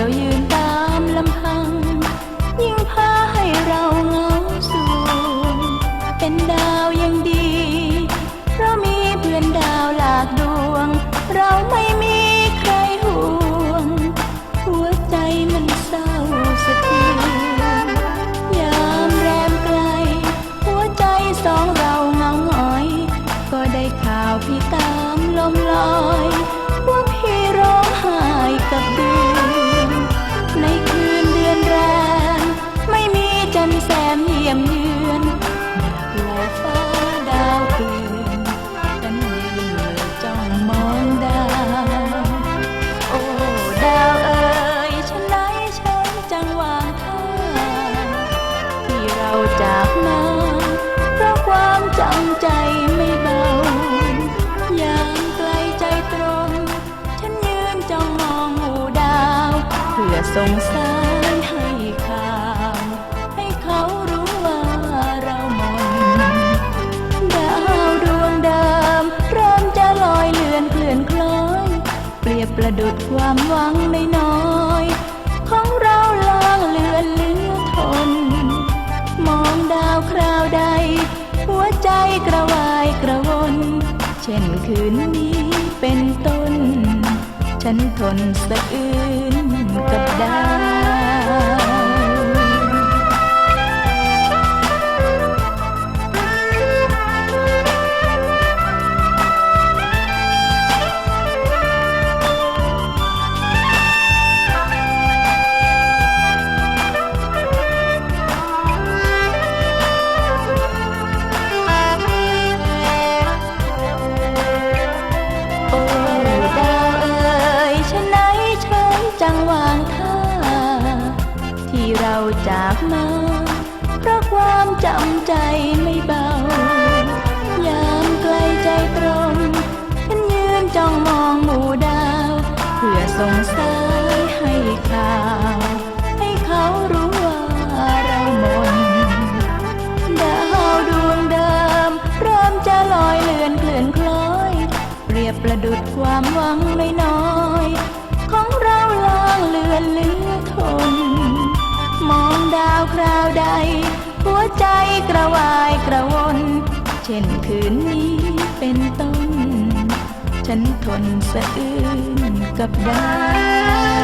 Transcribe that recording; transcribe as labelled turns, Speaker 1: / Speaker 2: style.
Speaker 1: ียวยืนตามลำพัง ยิ่งพาให้เราเงาสูงเป็นดาว ส่งสายให้ข่าวให้เขารู้ว่าเราหมนดาวดวงเดิมเริ่มจะลอยเลือนเคลื่อนคล้อย เปรียบประดุดความหวังน้อยๆของเราลางเลือนเลือทน มองดาวคราวใด หัวใจกระวายกระวน เช่นคืนนี้เป็นต้น ฉันทนสะอื้น กับดาว วางท่า ที่เราจากมา เพราะความจำใจไม่เบา ยามไกลใจตรงฉันยืนจ้องมองหมู่ดาว เพื่อส่งสายให้ข่าว ให้เขารู้ว่าเราหมนดาวดวงเดิมเริ่มจะลอยเลือนเคลื่อนคล้อย เปรียบประดุดความหวังไม่น้อย กระวายกระวน เช่นคืนนี้เป็นต้น ฉันทนสะอื้นกับดาว